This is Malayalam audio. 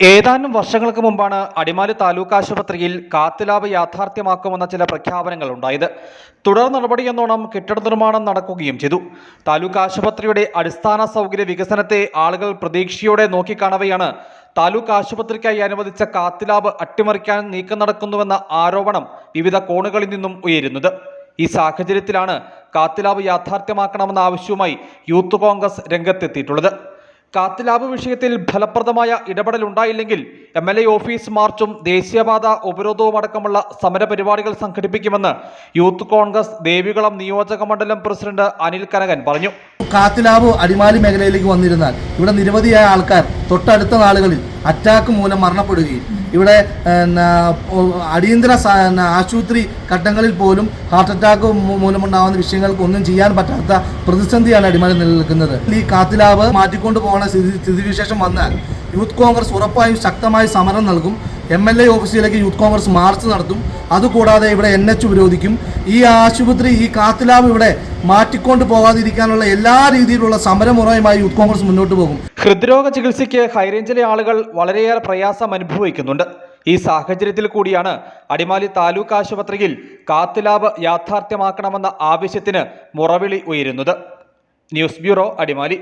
ഏതാനും വർഷങ്ങൾക്ക് മുമ്പാണ് അടിമാലി താലൂക്ക് ആശുപത്രിയിൽ കാത്ത് യാഥാർത്ഥ്യമാക്കുമെന്ന ചില പ്രഖ്യാപനങ്ങൾ ഉണ്ടായത്. തുടർ നടപടിയെന്നോണം കെട്ടിട നിർമ്മാണം നടക്കുകയും ചെയ്തു. താലൂക്ക് ആശുപത്രിയുടെ അടിസ്ഥാന സൗകര്യ വികസനത്തെ ആളുകൾ പ്രതീക്ഷയോടെ നോക്കിക്കാണവെയാണ് താലൂക്ക് ആശുപത്രിക്കായി അനുവദിച്ച കാത്തുലാബ് അട്ടിമറിക്കാൻ നീക്കം നടക്കുന്നുവെന്ന ആരോപണം വിവിധ കോണുകളിൽ നിന്നും ഉയരുന്നത്. ഈ സാഹചര്യത്തിലാണ് കാത്തുലാബ് യാഥാർത്ഥ്യമാക്കണമെന്ന ആവശ്യവുമായി യൂത്ത് കോൺഗ്രസ് രംഗത്തെത്തിയിട്ടുള്ളത്. കാത്ത് ലാബ് വിഷയത്തിൽ ഫലപ്രദമായ ഇടപെടൽ ഉണ്ടായില്ലെങ്കിൽ എം എൽ എ ഓഫീസ് മാർച്ചും ദേശീയപാത ഉപരോധവും അടക്കമുള്ള സമരപരിപാടികൾ സംഘടിപ്പിക്കുമെന്ന് യൂത്ത് കോൺഗ്രസ് ദേവികുളം നിയോജക മണ്ഡലം പ്രസിഡന്റ് അനിൽ കനകൻ പറഞ്ഞു. കാത്തിലാബ് അടിമാലി മേഖലയിലേക്ക് വന്നിരുന്നാൽ ഇവിടെ നിരവധിയായ ആൾക്കാർ തൊട്ടടുത്ത നാളുകളിൽ അറ്റാക്ക് മൂലം മരണപ്പെടുകയും. ഇവിടെ അടിയന്തര ആശുപത്രി ഘട്ടങ്ങളിൽ പോലും ഹാർട്ട് അറ്റാക്ക് മൂലമുണ്ടാകുന്ന വിഷയങ്ങൾക്ക് ഒന്നും ചെയ്യാൻ പറ്റാത്ത പ്രതിസന്ധിയാണ് അടിമാലി നിലനിൽക്കുന്നത്. ഈ കാത്തിലാവ് മാറ്റിക്കൊണ്ടു പോകുന്ന സ്ഥിതി സ്ഥിതിവിശേഷം വന്നാൽ യൂത്ത് കോൺഗ്രസ് ഉറപ്പായും ശക്തമായി സമരം നൽകും. എം എൽ എ ഓഫീസിലേക്ക് യൂത്ത് കോൺഗ്രസ് മാർച്ച് നടത്തും. അതുകൂടാതെ ഇവിടെ എൻ എച്ച് വിരോധിക്കും ഈ ആശുപത്രി ഈ കാത്തിലാവ് ഇവിടെ മാറ്റിക്കൊണ്ട് പോകാതിരിക്കാനുള്ള എല്ലാ രീതിയിലുള്ള സമരമുറയുമായി യൂത്ത് കോൺഗ്രസ് മുന്നോട്ട് പോകും. ഹൃദ്രോഗ ചികിത്സയ്ക്ക് ഹൈറേഞ്ചിലെ ആളുകൾ വളരെയേറെ പ്രയാസം അനുഭവിക്കുന്നുണ്ട്. ഈ സാഹചര്യത്തിൽ കൂടിയാണ് അടിമാലി താലൂക്ക് ആശുപത്രിയിൽ കാത്തലാബ് യാഥാർത്ഥ്യമാക്കണമെന്ന ആവശ്യത്തിന് മുറവിളി ഉയരുന്നത്. News bureau Adimali.